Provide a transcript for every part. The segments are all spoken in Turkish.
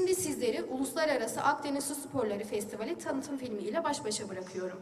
Şimdi sizleri Uluslararası Akdeniz Su Sporları Festivali tanıtım filmi ile baş başa bırakıyorum.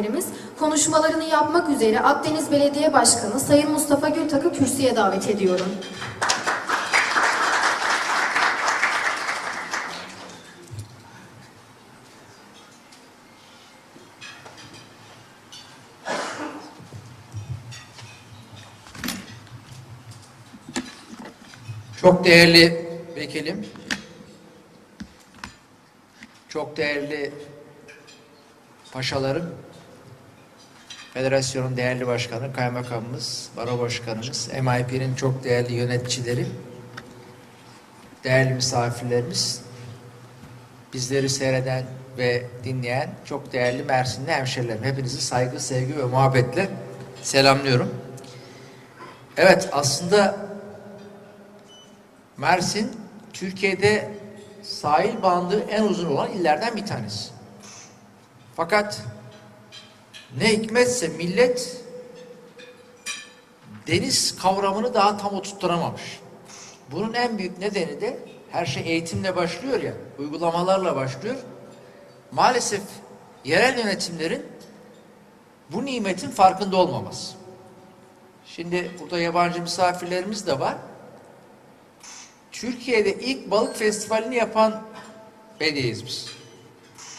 Misafirlerimiz, konuşmalarını yapmak üzere Akdeniz Belediye Başkanı Sayın Mustafa Gültak'ı kürsüye davet ediyorum. Çok değerli vekilim, çok değerli paşalarım, federasyonun değerli başkanı, kaymakamımız, baro başkanımız, MIP'nin çok değerli yöneticileri, değerli misafirlerimiz, bizleri seyreden ve dinleyen çok değerli Mersinli hemşerilerim. Hepinizi saygı, sevgi ve muhabbetle selamlıyorum. Evet aslında Mersin Türkiye'de sahil bandı en uzun olan illerden bir tanesi. Fakat ne hikmetse millet deniz kavramını daha tam oturtturamamış. Bunun en büyük nedeni de her şey eğitimle başlıyor ya, uygulamalarla başlıyor. Maalesef yerel yönetimlerin bu nimetin farkında olmaması. Şimdi burada yabancı misafirlerimiz de var. Türkiye'de ilk balık festivalini yapan belediyeyiz biz.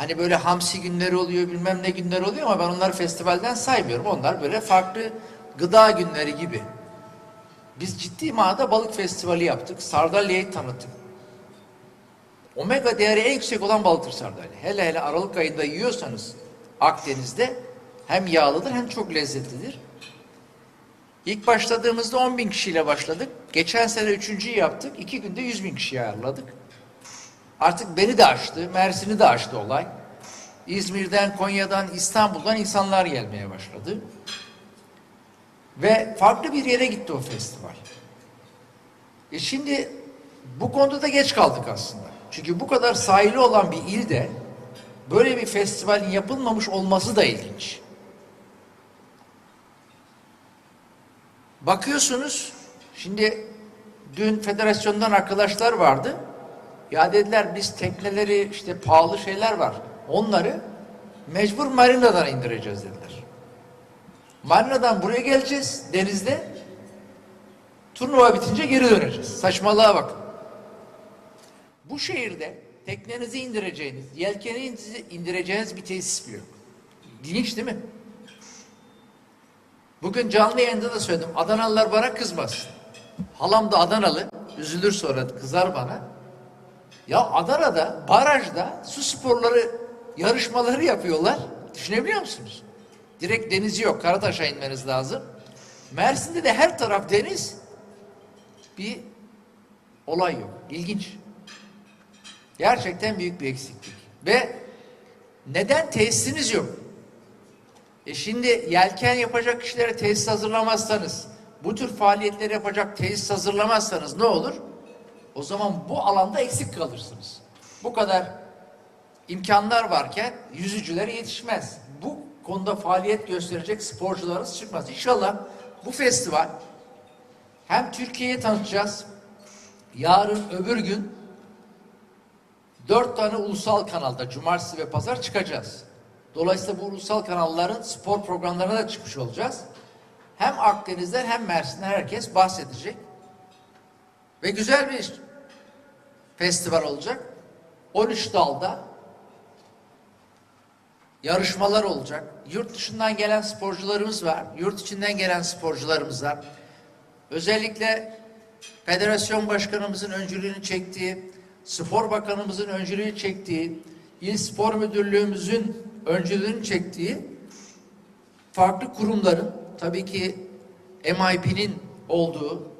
Hani böyle hamsi günleri oluyor, bilmem ne günleri oluyor ama ben onları festivalden saymıyorum. Onlar böyle farklı gıda günleri gibi. Biz ciddi manada balık festivali yaptık. Sardalya'yı tanıttık. Omega değeri en yüksek olan balıktır sardalya. Hele hele Aralık ayında yiyorsanız Akdeniz'de hem yağlıdır hem çok lezzetlidir. İlk başladığımızda 10 bin kişiyle başladık. Geçen sene üçüncüyü yaptık. İki günde 100 bin kişiyi ayarladık. Artık beni de aştı, Mersin'i de aştı olay. İzmir'den, Konya'dan, İstanbul'dan insanlar gelmeye başladı. Ve farklı bir yere gitti o festival. E şimdi bu konuda da geç kaldık aslında. Çünkü bu kadar sahili olan bir ilde böyle bir festivalin yapılmamış olması da ilginç. Bakıyorsunuz şimdi dün federasyondan arkadaşlar vardı. Ya dediler biz tekneleri işte pahalı şeyler var. Onları mecbur marinadan indireceğiz dediler. Marinadan buraya geleceğiz denizde. Turnuva bitince geri döneceğiz. Saçmalığa bak. Bu şehirde teknenizi indireceğiniz, yelkeninizi indireceğiniz bir tesis bile yok. İlginç değil mi? Bugün canlı yayında da söyledim. Adanalılar bana kızmasın. Halam da Adanalı. Üzülür sonra kızar bana. Ya Adana'da barajda su sporları yarışmaları yapıyorlar. Düşünebiliyor musunuz? Direkt denizi yok. Karataş'a inmeniz lazım. Mersin'de de her taraf deniz. Bir olay yok. İlginç. Gerçekten büyük bir eksiklik. Ve neden tesisiniz yok? E şimdi yelken yapacak kişilere tesis hazırlamazsanız, bu tür faaliyetleri yapacak tesis hazırlamazsanız ne olur? O zaman bu alanda eksik kalırsınız. Bu kadar imkanlar varken yüzücüler yetişmez. Bu konuda faaliyet gösterecek sporcularımız çıkmaz. İnşallah bu festival hem Türkiye'ye tanıtacağız. Yarın öbür gün dört tane ulusal kanalda cumartesi ve pazar çıkacağız. Dolayısıyla bu ulusal kanalların spor programlarına da çıkmış olacağız. Hem Akdeniz'den hem Mersin'den herkes bahsedecek. Ve güzel bir festival olacak. 13 dalda yarışmalar olacak. Yurt dışından gelen sporcularımız var. Yurt içinden gelen sporcularımız var. Özellikle federasyon başkanımızın öncülüğünü çektiği, spor bakanımızın öncülüğünü çektiği, il spor müdürlüğümüzün öncülüğünü çektiği farklı kurumların tabii ki MIP'nin olduğu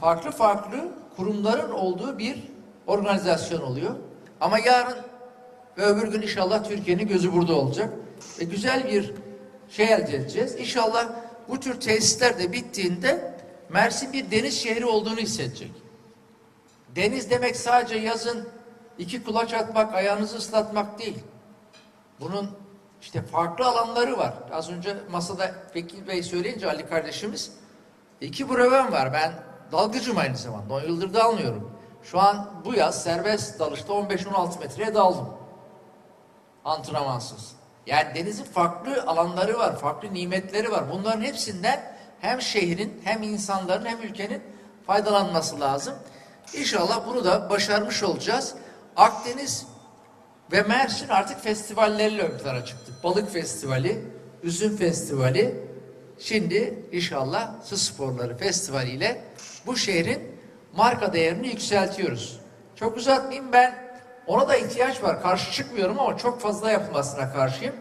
farklı farklı kurumların olduğu bir organizasyon oluyor. Ama yarın ve öbür gün inşallah Türkiye'nin gözü burada olacak. Ve güzel bir şey elde edeceğiz. İnşallah bu tür tesisler de bittiğinde Mersin bir deniz şehri olduğunu hissedecek. Deniz demek sadece yazın iki kulaç atmak, ayağınızı ıslatmak değil. Bunun işte farklı alanları var. Az önce masada Bekir Bey söyleyince Ali kardeşimiz iki breven var. Ben dalgıcım aynı zamanda. 10 yıldır dalmıyorum. Şu an bu yaz serbest dalışta 15-16 metreye daldım. Antrenmansız. Yani denizin farklı alanları var, farklı nimetleri var. Bunların hepsinden hem şehrin hem insanların hem ülkenin faydalanması lazım. İnşallah bunu da başarmış olacağız. Akdeniz ve Mersin artık festivalleriyle ön plana çıktı. Balık Festivali, Üzüm Festivali, şimdi inşallah Su Sporları Festivali ile bu şehrin marka değerini yükseltiyoruz. Çok uzatmayayım ben ona da ihtiyaç var. Karşı çıkmıyorum ama çok fazla yapılmasına karşıyım.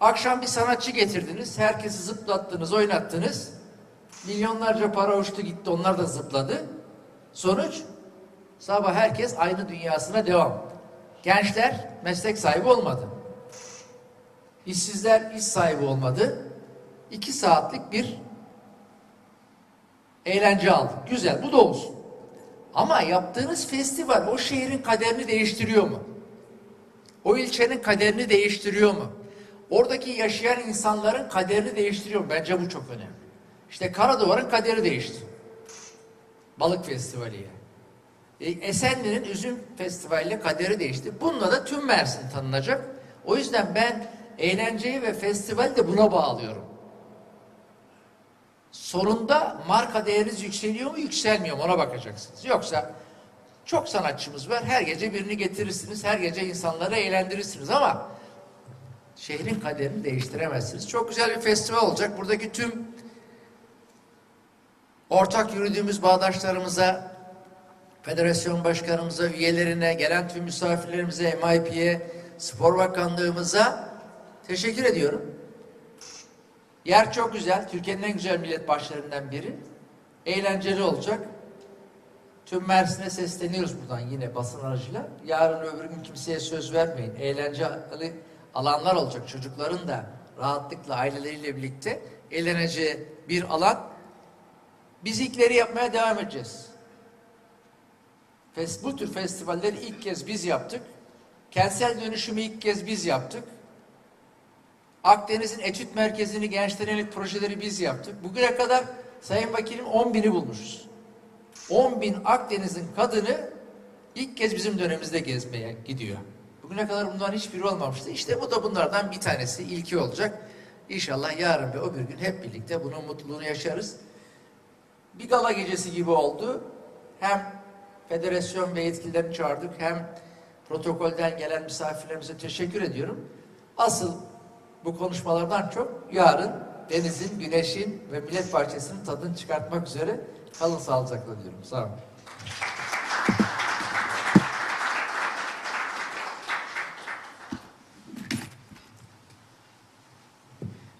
Akşam bir sanatçı getirdiniz, herkesi zıplattınız, oynattınız. Milyonlarca para uçtu gitti, onlar da zıpladı. Sonuç, sabah herkes aynı dünyasına devam. Gençler meslek sahibi olmadı. İşsizler iş sahibi olmadı. İki saatlik bir eğlence aldık. Güzel, bu da olsun. Ama yaptığınız festival o şehrin kaderini değiştiriyor mu? O ilçenin kaderini değiştiriyor mu? Oradaki yaşayan insanların kaderini değiştiriyor mu? Bence bu çok önemli. İşte Karaduvar'ın kaderi değişti. Balık Festivali'ye. E, Esenli'nin Üzüm Festivali'yle kaderi değişti. Bununla da tüm Mersin tanınacak. O yüzden ben eğlenceyi ve festivali de buna bağlıyorum. Sonunda marka değeriniz yükseliyor mu yükselmiyor mu ona bakacaksınız. Yoksa çok sanatçımız var. Her gece birini getirirsiniz. Her gece insanları eğlendirirsiniz ama şehrin kaderini değiştiremezsiniz. Çok güzel bir festival olacak. Buradaki tüm ortak yürüdüğümüz bağdaşlarımıza, federasyon başkanımıza, üyelerine, gelen tüm misafirlerimize, MIP'ye, Spor Bakanlığımıza teşekkür ediyorum. Yer çok güzel. Türkiye'nin en güzel millet başlarından biri. Eğlenceli olacak. Tüm Mersin'e sesleniyoruz buradan yine basın aracıyla. Yarın öbür gün kimseye söz vermeyin. Eğlenceli alanlar olacak. Çocukların da rahatlıkla aileleriyle birlikte eğleneceği bir alan. Biz ilkleri yapmaya devam edeceğiz. Bu tür festivalleri ilk kez biz yaptık. Kentsel dönüşümü ilk kez biz yaptık. Akdeniz'in etüt merkezini gençlere projeleri biz yaptık. Bugüne kadar Sayın Vakilim 10 bini bulmuşuz. 10 bin Akdeniz'in kadını ilk kez bizim dönemimizde gezmeye gidiyor. Bugüne kadar bunların hiçbiri olmamıştı. İşte bu da bunlardan bir tanesi, ilki olacak. İnşallah yarın ve öbür gün hep birlikte bunun mutluluğunu yaşarız. Bir gala gecesi gibi oldu. Hem federasyon ve yetkililerini çağırdık hem protokolden gelen misafirlerimize teşekkür ediyorum. Asıl bu konuşmalardan çok yarın denizin, güneşin ve millet bahçesinin tadını çıkartmak üzere Kalın sağlıcakla diyorum. Sağ olun.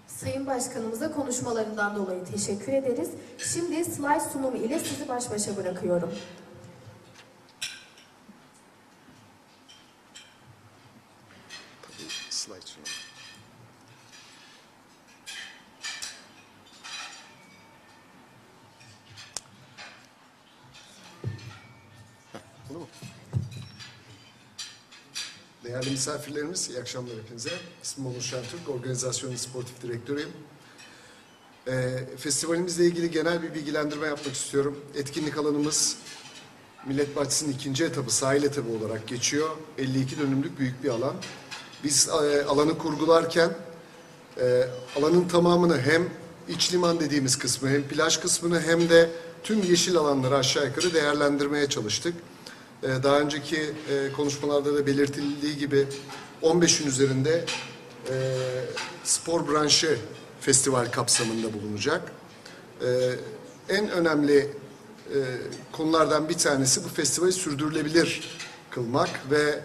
Sayın Başkanımıza konuşmalarından dolayı teşekkür ederiz. Şimdi slide sunumu ile sizi baş başa bırakıyorum. Misafirlerimiz, iyi akşamlar hepinize. İsmim Onur Şentürk, organizasyonun sportif direktörüyüm. Ee, festivalimizle ilgili genel bir bilgilendirme yapmak istiyorum. Etkinlik alanımız Millet Bahçesi'nin ikinci etabı, sahil etabı olarak geçiyor. 52 dönümlük büyük bir alan. Biz e, alanı kurgularken e, alanın tamamını hem iç liman dediğimiz kısmı hem plaj kısmını hem de tüm yeşil alanları aşağı yukarı değerlendirmeye çalıştık. E, daha önceki e, konuşmalarda da belirtildiği gibi 15'ün üzerinde e, spor branşı festival kapsamında bulunacak. E, en önemli konulardan bir tanesi bu festivali sürdürülebilir kılmak ve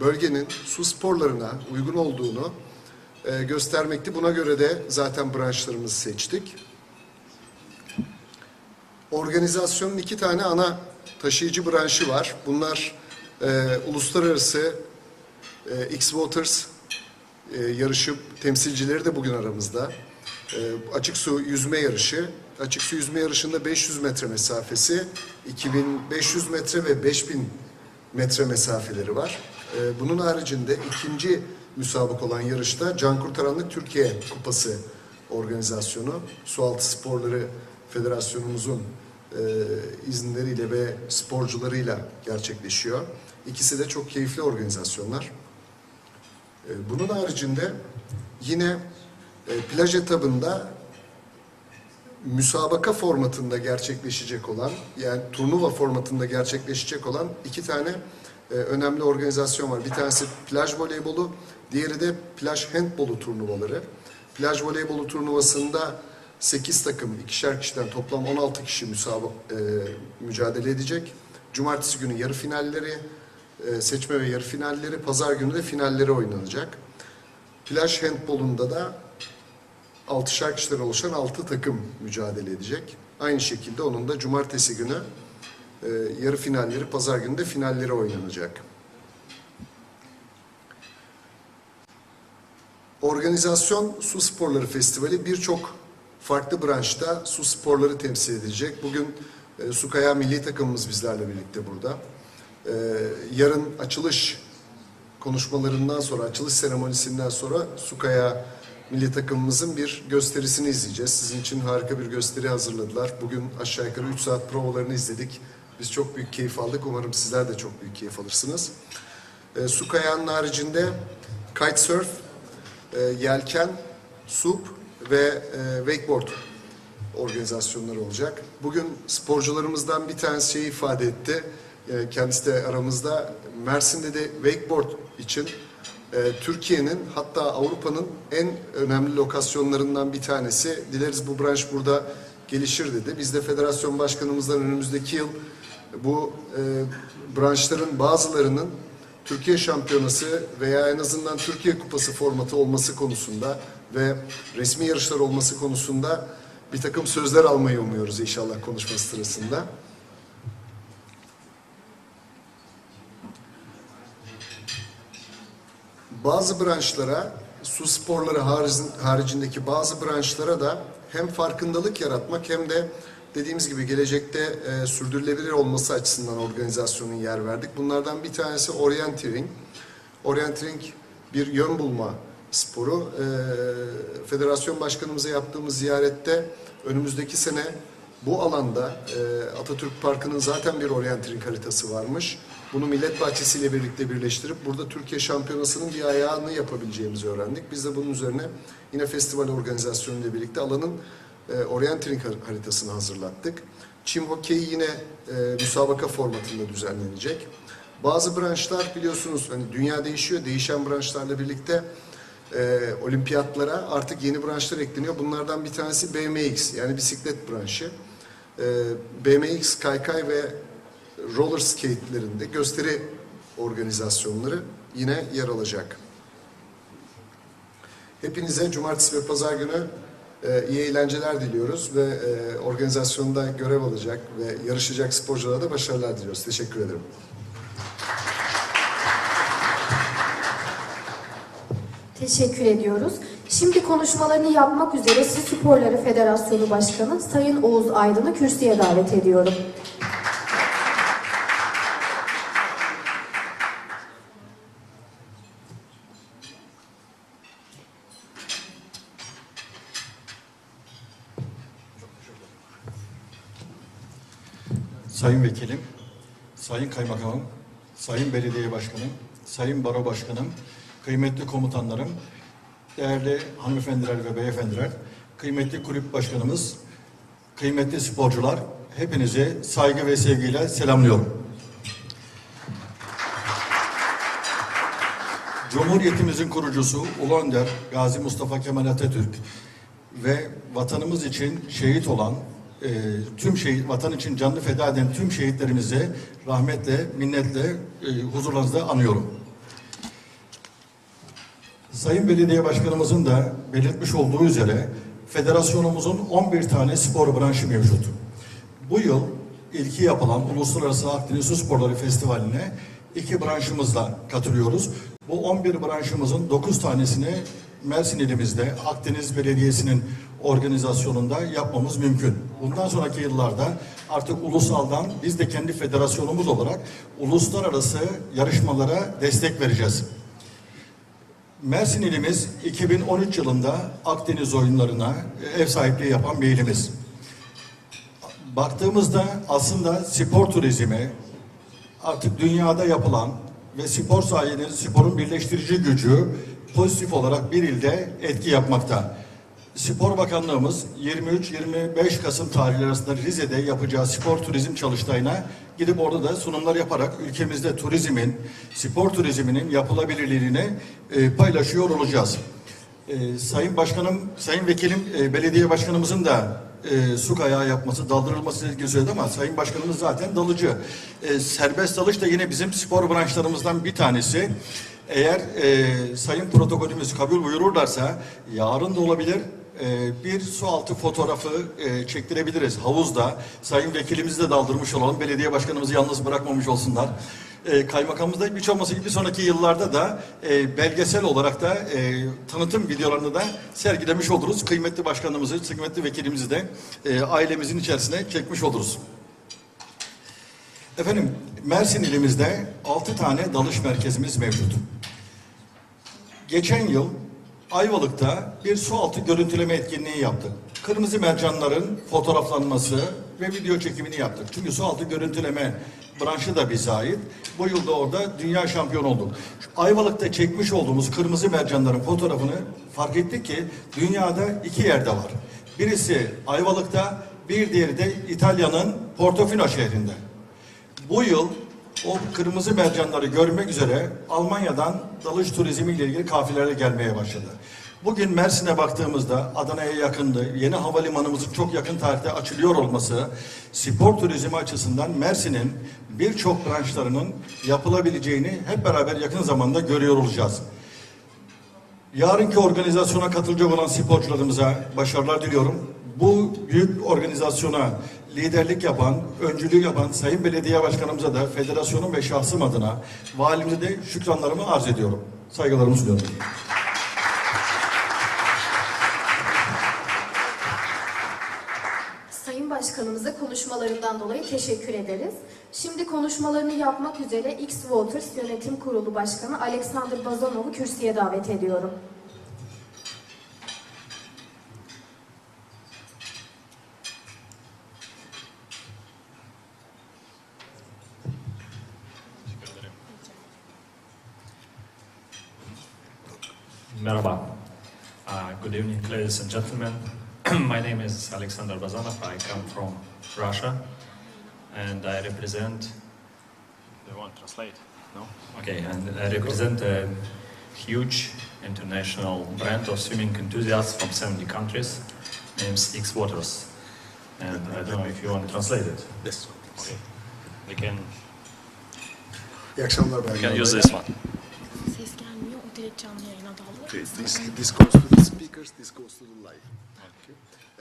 bölgenin su sporlarına uygun olduğunu göstermekti. Buna göre de zaten branşlarımızı seçtik. Organizasyonun iki tane ana taşıyıcı branşı var. Bunlar e, uluslararası e, X-Waters e, yarışı temsilcileri de bugün aramızda. E, açık su yüzme yarışı. Açık su yüzme yarışında 500 metre mesafesi, 2500 metre ve 5000 metre mesafeleri var. E, bunun haricinde ikinci müsabak olan yarışta Can Kurtaranlık Türkiye Kupası organizasyonu. Sualtı Sporları Federasyonumuzun e, izinleriyle ve sporcularıyla gerçekleşiyor. İkisi de çok keyifli organizasyonlar. E, Bunun haricinde yine e, plaj etabında müsabaka formatında gerçekleşecek olan yani turnuva formatında gerçekleşecek olan iki tane e, önemli organizasyon var. Bir tanesi plaj voleybolu, diğeri de plaj handbolu turnuvaları. Plaj voleybolu turnuvasında 8 takım, ikişer kişiden toplam 16 kişi müsabak, e, mücadele edecek. Cumartesi günü yarı finalleri, e, seçme ve yarı finalleri, pazar günü de finalleri oynanacak. Plaj handbolunda da 6'şer kişiden oluşan 6 takım mücadele edecek. Aynı şekilde onun da cumartesi günü e, yarı finalleri, pazar günü de finalleri oynanacak. Organizasyon Su Sporları Festivali birçok farklı branşta su sporları temsil edecek. Bugün e, Su Kayağı Milli Takımımız bizlerle birlikte burada. E, yarın açılış konuşmalarından sonra, açılış seremonisinden sonra Sukaya milli takımımızın bir gösterisini izleyeceğiz. Sizin için harika bir gösteri hazırladılar. Bugün aşağı yukarı 3 saat provalarını izledik. Biz çok büyük keyif aldık. Umarım sizler de çok büyük keyif alırsınız. E, Sukaya'nın haricinde kitesurf, e, yelken, sup ve e, wakeboard organizasyonları olacak. Bugün sporcularımızdan bir tanesi şeyi ifade etti. E, Kendisi de aramızda. Mersin'de de wakeboard için e, Türkiye'nin hatta Avrupa'nın en önemli lokasyonlarından bir tanesi. Dileriz bu branş burada gelişir dedi. Biz de federasyon başkanımızdan önümüzdeki yıl bu e, branşların bazılarının Türkiye şampiyonası veya en azından Türkiye kupası formatı olması konusunda ve resmi yarışlar olması konusunda bir takım sözler almayı umuyoruz inşallah konuşma sırasında. Bazı branşlara, su sporları haricin- haricindeki bazı branşlara da hem farkındalık yaratmak hem de dediğimiz gibi gelecekte e, sürdürülebilir olması açısından organizasyonun yer verdik. Bunlardan bir tanesi orienteering. Orienteering bir yön bulma sporu. E, federasyon başkanımıza yaptığımız ziyarette önümüzdeki sene bu alanda e, Atatürk Parkı'nın zaten bir orienteering haritası varmış. Bunu Millet Bahçesi ile birlikte birleştirip burada Türkiye Şampiyonası'nın bir ayağını yapabileceğimizi öğrendik. Biz de bunun üzerine yine festival organizasyonu ile birlikte alanın e, orienteering har- haritasını hazırlattık. Çim hokeyi yine e, müsabaka formatında düzenlenecek. Bazı branşlar biliyorsunuz hani dünya değişiyor. Değişen branşlarla birlikte e, olimpiyatlara artık yeni branşlar ekleniyor. Bunlardan bir tanesi BMX yani bisiklet branşı. e, BMX, kaykay ve roller skate'lerinde gösteri organizasyonları yine yer alacak. Hepinize cumartesi ve pazar günü e, iyi eğlenceler diliyoruz ve e, organizasyonda görev alacak ve yarışacak sporculara da başarılar diliyoruz. Teşekkür ederim. Teşekkür ediyoruz. Şimdi konuşmalarını yapmak üzere Su Sporları Federasyonu Başkanı Sayın Oğuz Aydın'ı kürsüye davet ediyorum. Sayın Vekilim, Sayın Kaymakamım, Sayın Belediye Başkanım, Sayın Baro Başkanım, kıymetli komutanlarım, değerli hanımefendiler ve beyefendiler, kıymetli kulüp başkanımız, kıymetli sporcular, hepinizi saygı ve sevgiyle selamlıyorum. Cumhuriyetimizin kurucusu Ulu Önder Gazi Mustafa Kemal Atatürk ve vatanımız için şehit olan e, tüm şehit vatan için canını feda eden tüm şehitlerimizi rahmetle, minnetle e, huzurlarınızda anıyorum. Sayın Belediye Başkanımızın da belirtmiş olduğu üzere federasyonumuzun 11 tane spor branşı mevcut. Bu yıl ilki yapılan Uluslararası Akdeniz Su Sporları Festivali'ne iki branşımızla katılıyoruz. Bu 11 branşımızın 9 tanesini Mersin ilimizde Akdeniz Belediyesi'nin organizasyonunda yapmamız mümkün. Bundan sonraki yıllarda artık ulusaldan biz de kendi federasyonumuz olarak uluslararası yarışmalara destek vereceğiz. Mersin ilimiz 2013 yılında Akdeniz oyunlarına ev sahipliği yapan bir ilimiz. Baktığımızda aslında spor turizmi artık dünyada yapılan ve spor sayesinde sporun birleştirici gücü pozitif olarak bir ilde etki yapmakta. Spor Bakanlığımız 23-25 Kasım tarihleri arasında Rize'de yapacağı spor turizm çalıştayına gidip orada da sunumlar yaparak ülkemizde turizmin, spor turizminin yapılabilirliğini e, paylaşıyor olacağız. E, Sayın Başkanım, Sayın Vekilim, e, Belediye Başkanımızın da e, su kayağı yapması, daldırılması ilgili söyledi ama Sayın Başkanımız zaten dalıcı. E, serbest dalış da yine bizim spor branşlarımızdan bir tanesi. Eğer e, Sayın protokolümüz kabul buyururlarsa yarın da olabilir bir su altı fotoğrafı e, çektirebiliriz havuzda. Sayın Vekilimizi de daldırmış olalım. Belediye Başkanımızı yalnız bırakmamış olsunlar. E, kaymakamımız da hiç olmasa gibi sonraki yıllarda da e, belgesel olarak da e, tanıtım videolarını da sergilemiş oluruz. Kıymetli başkanımızı, kıymetli vekilimizi de ailemizin içerisine çekmiş oluruz. Efendim Mersin ilimizde 6 tane dalış merkezimiz mevcut. Geçen yıl Ayvalık'ta bir su altı görüntüleme etkinliği yaptık. Kırmızı mercanların fotoğraflanması ve video çekimini yaptık. Çünkü su altı görüntüleme branşı da bize ait. Bu yılda orada dünya şampiyonu olduk. Ayvalık'ta çekmiş olduğumuz kırmızı mercanların fotoğrafını fark ettik ki dünyada iki yerde var. Birisi Ayvalık'ta, bir diğeri de İtalya'nın Portofino şehrinde. Bu yıl o kırmızı mercanları görmek üzere Almanya'dan dalış turizmi ile ilgili kafileler gelmeye başladı. Bugün Mersin'e baktığımızda Adana'ya yakındı. Yeni havalimanımızın çok yakın tarihte açılıyor olması spor turizmi açısından Mersin'in birçok branşlarının yapılabileceğini hep beraber yakın zamanda görüyor olacağız. Yarınki organizasyona katılacak olan sporcularımıza başarılar diliyorum. Bu büyük organizasyona liderlik yapan, öncülük yapan Sayın Belediye Başkanımıza da federasyonun ve şahsım adına valimize de şükranlarımı arz ediyorum. Saygılarımı sunuyorum. Sayın Başkanımıza konuşmalarından dolayı teşekkür ederiz. Şimdi konuşmalarını yapmak üzere X Waters Yönetim Kurulu Başkanı Alexander Bazanov'u kürsüye davet ediyorum. Ladies and gentlemen. My name is Alexander Bazanov. I come from Russia, and I represent. Do you want to translate? No. Okay, and I represent a huge international brand of swimming enthusiasts from 70 countries, named X Waters. And I don't know if you want to translate it. Yes. Okay. We can, İyi akşamlar we can use this one. Direkt canlı yayına daldı. Okay, This, this goes to the speakers, this goes to the live.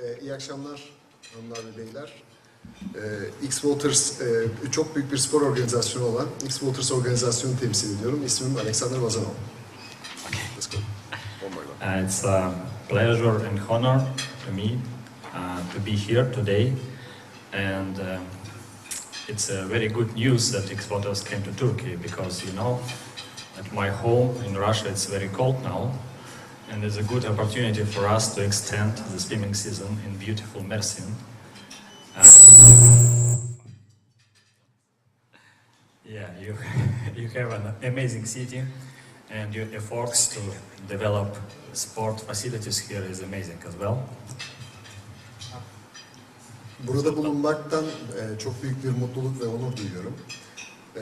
Ee, iyi akşamlar hanımlar ve beyler. Ee, X Waters e, çok büyük bir spor organizasyonu olan X Waters organizasyonu temsil ediyorum. İsmim Alexander Vazanov. Let's go. Uh, it's a pleasure and honor to me uh, to be here today, and um, it's a very good news that Exporters came to Turkey because you know, at my home in Russia it's very cold now, and it's a good opportunity for us to extend the swimming season in beautiful Mersin. Uh, yeah, you you have an amazing city, and your efforts to develop sport facilities here is amazing as well. Burada bulunmaktan e, çok büyük bir mutluluk ve onur duyuyorum. E,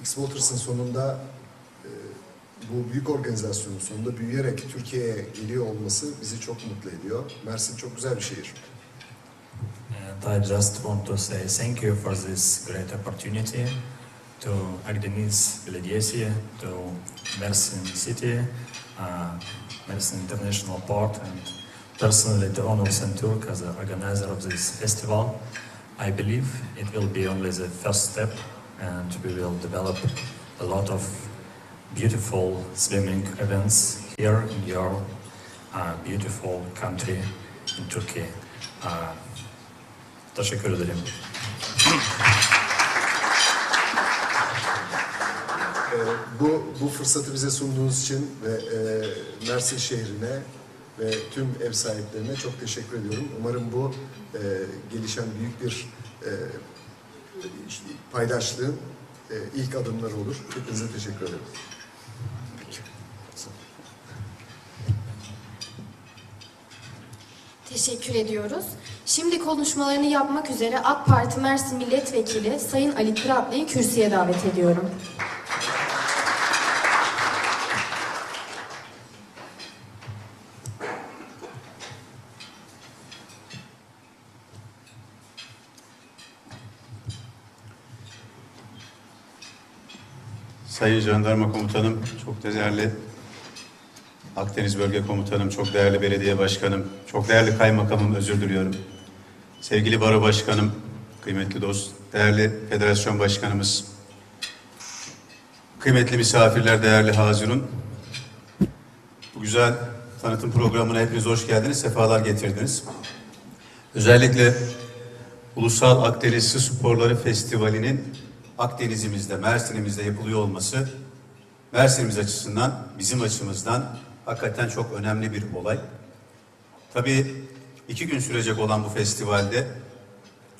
X Waters'ın sonunda bu büyük organizasyonun sonunda büyüyerek Türkiye'ye geliyor olması bizi çok mutlu ediyor. Mersin çok güzel bir şehir. And I just want to say thank you for this great opportunity to Agdenis Belediyesi, to Mersin City, uh, Mersin International Port, and personally to Onur Centurk as the organizer of this festival. I believe it will be only the first step, and we will develop a lot of beautiful swimming events here in your uh, beautiful country in Turkey. Uh, Teşekkür ederim. E, bu, bu fırsatı bize sunduğunuz için ve e, Mersin şehrine ve tüm ev sahiplerine çok teşekkür ediyorum. Umarım bu e, gelişen büyük bir e, paydaşlığın e, ilk adımları olur. Hepinize teşekkür ederim. Teşekkür ediyoruz. Şimdi konuşmalarını yapmak üzere AK Parti Mersin Milletvekili Sayın Ali Kıratlı'yı kürsüye davet ediyorum. Sayın Jandarma Komutanım, çok değerli Akdeniz Bölge Komutanım, çok değerli belediye başkanım, çok değerli kaymakamım, özür diliyorum. Sevgili baro başkanım, kıymetli dost, değerli federasyon başkanımız, kıymetli misafirler, değerli hazirun. Bu güzel tanıtım programına hepiniz hoş geldiniz, sefalar getirdiniz. Özellikle Ulusal Akdeniz Su Sporları Festivali'nin Akdeniz'imizde, Mersin'imizde yapılıyor olması Mersin'imiz açısından, bizim açımızdan hakikaten çok önemli bir olay. Tabii iki gün sürecek olan bu festivalde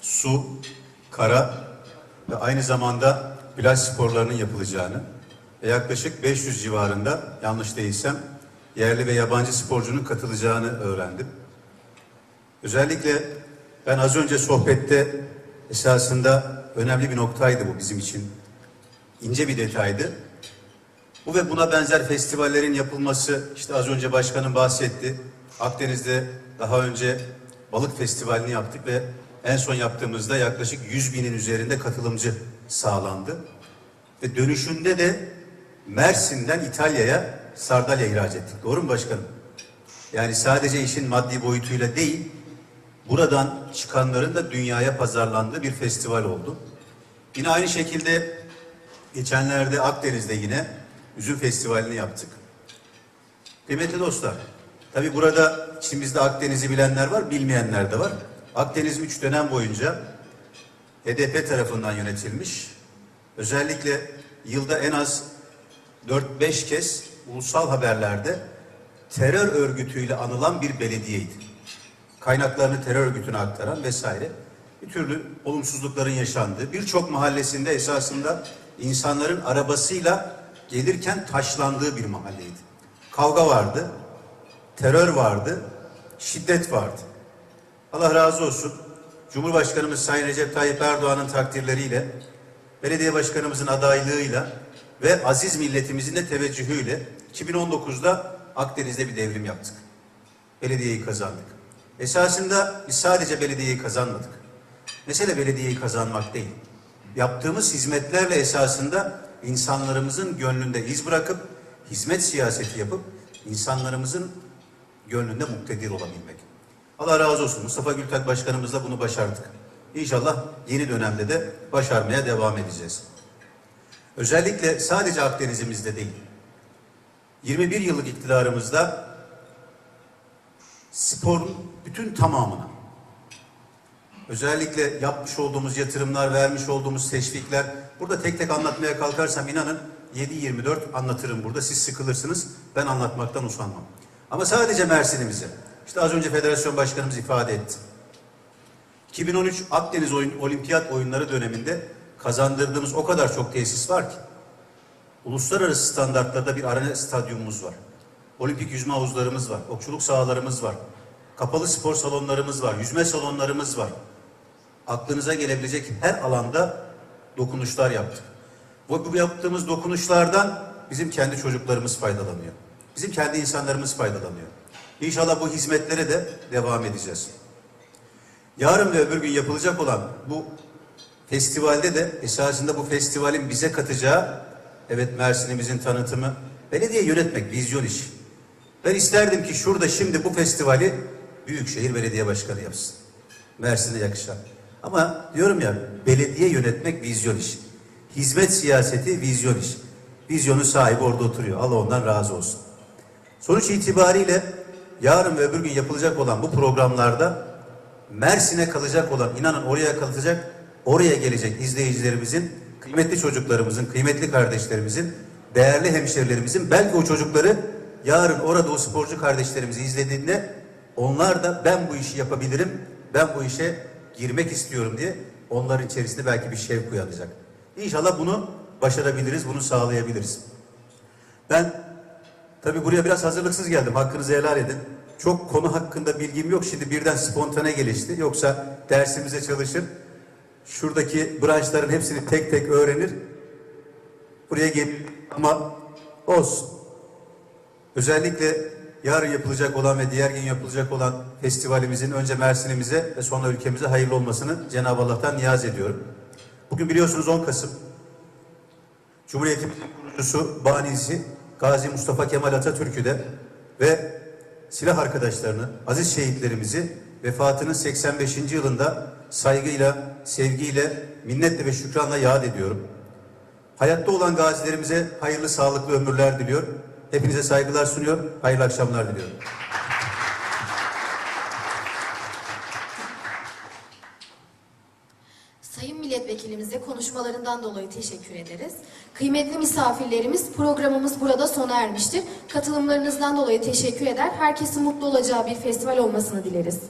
su, kara ve aynı zamanda plaj sporlarının yapılacağını ve yaklaşık 500 civarında yanlış değilsem yerli ve yabancı sporcunun katılacağını öğrendim. Özellikle ben az önce sohbette esasında önemli bir noktaydı bu bizim için. İnce bir detaydı. Bu ve buna benzer festivallerin yapılması, işte az önce başkanım bahsetti. Akdeniz'de daha önce balık festivalini yaptık ve en son yaptığımızda yaklaşık 100 binin üzerinde katılımcı sağlandı. Ve dönüşünde de Mersin'den İtalya'ya sardalya ihraç ettik. Doğru mu başkanım? Yani sadece işin maddi boyutuyla değil, buradan çıkanların da dünyaya pazarlandığı bir festival oldu. Yine aynı şekilde geçenlerde Akdeniz'de yine üzüm festivalini yaptık. Kıymetli dostlar, tabi burada içimizde Akdeniz'i bilenler var, bilmeyenler de var. Akdeniz üç dönem boyunca HDP tarafından yönetilmiş. Özellikle yılda en az 4-5 kez ulusal haberlerde terör örgütüyle anılan bir belediyeydi. Kaynaklarını terör örgütüne aktaran vesaire bir türlü olumsuzlukların yaşandığı birçok mahallesinde esasında insanların arabasıyla gelirken taşlandığı bir mahalleydi. Kavga vardı, terör vardı, şiddet vardı. Allah razı olsun. Cumhurbaşkanımız Sayın Recep Tayyip Erdoğan'ın takdirleriyle, belediye başkanımızın adaylığıyla ve aziz milletimizin de teveccühüyle 2019'da Akdeniz'de bir devrim yaptık. Belediyeyi kazandık. Esasında biz sadece belediyeyi kazanmadık. Mesele belediyeyi kazanmak değil. Yaptığımız hizmetlerle esasında insanlarımızın gönlünde iz bırakıp hizmet siyaseti yapıp insanlarımızın gönlünde muktedir olabilmek. Allah razı olsun. Mustafa Gültek Başkanımızla bunu başardık. İnşallah yeni dönemde de başarmaya devam edeceğiz. Özellikle sadece Akdeniz'imizde değil. 21 yıllık iktidarımızda sporun bütün tamamına özellikle yapmış olduğumuz yatırımlar, vermiş olduğumuz teşvikler burada tek tek anlatmaya kalkarsam inanın 7-24 anlatırım burada. Siz sıkılırsınız. Ben anlatmaktan usanmam. Ama sadece Mersin'imize. İşte az önce federasyon başkanımız ifade etti. 2013 Akdeniz oyun, Olimpiyat oyunları döneminde kazandırdığımız o kadar çok tesis var ki uluslararası standartlarda bir arena stadyumumuz var. Olimpik yüzme havuzlarımız var. Okçuluk sahalarımız var. Kapalı spor salonlarımız var. Yüzme salonlarımız var. Aklınıza gelebilecek her alanda dokunuşlar yaptık. Bu, bu yaptığımız dokunuşlardan bizim kendi çocuklarımız faydalanıyor. Bizim kendi insanlarımız faydalanıyor. İnşallah bu hizmetlere de devam edeceğiz. Yarın ve öbür gün yapılacak olan bu festivalde de esasında bu festivalin bize katacağı evet Mersin'imizin tanıtımı belediye yönetmek vizyon iş. Ben isterdim ki şurada şimdi bu festivali Büyükşehir Belediye Başkanı yapsın. Mersin'e yakışan. Ama diyorum ya belediye yönetmek vizyon iş. Hizmet siyaseti vizyon iş. Vizyonu sahibi orada oturuyor. Allah ondan razı olsun. Sonuç itibariyle yarın ve öbür gün yapılacak olan bu programlarda Mersin'e kalacak olan, inanın oraya kalacak, oraya gelecek izleyicilerimizin, kıymetli çocuklarımızın, kıymetli kardeşlerimizin, değerli hemşerilerimizin, belki o çocukları yarın orada o sporcu kardeşlerimizi izlediğinde onlar da ben bu işi yapabilirim, ben bu işe girmek istiyorum diye onların içerisinde belki bir şevk uyanacak. İnşallah bunu başarabiliriz, bunu sağlayabiliriz. Ben Tabii buraya biraz hazırlıksız geldim. Hakkınızı helal edin. Çok konu hakkında bilgim yok. Şimdi birden spontane gelişti. Yoksa dersimize çalışır. Şuradaki branşların hepsini tek tek öğrenir. Buraya gel ama olsun. Özellikle yarın yapılacak olan ve diğer gün yapılacak olan festivalimizin önce Mersin'imize ve sonra ülkemize hayırlı olmasını Cenab-ı Allah'tan niyaz ediyorum. Bugün biliyorsunuz 10 Kasım. Cumhuriyetimizin kurucusu, banisi Gazi Mustafa Kemal Atatürk'ü de ve silah arkadaşlarını, aziz şehitlerimizi vefatının 85. yılında saygıyla, sevgiyle, minnetle ve şükranla yad ediyorum. Hayatta olan gazilerimize hayırlı, sağlıklı ömürler diliyor. Hepinize saygılar sunuyor. Hayırlı akşamlar diliyorum. Sayın Milletvekilimize konuşmalarından dolayı teşekkür ederiz. Kıymetli misafirlerimiz programımız burada sona ermiştir. Katılımlarınızdan dolayı teşekkür eder. Herkesin mutlu olacağı bir festival olmasını dileriz.